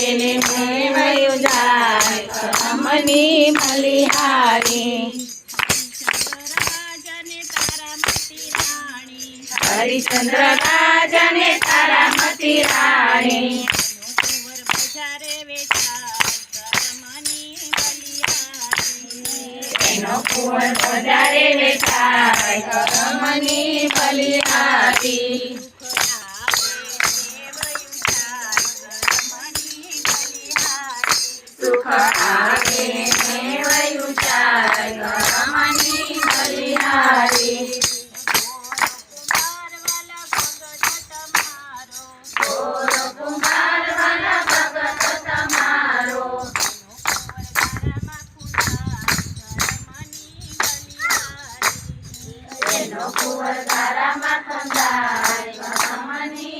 તેને મેળવ્યો જાય અમની મલિહારી હરિચંદ્ર રાજાને તારા મતી રાણી એનો કુંવર બજારે વેચાય મની બલિહારી Kuwa Dharma Kandai, Kasamani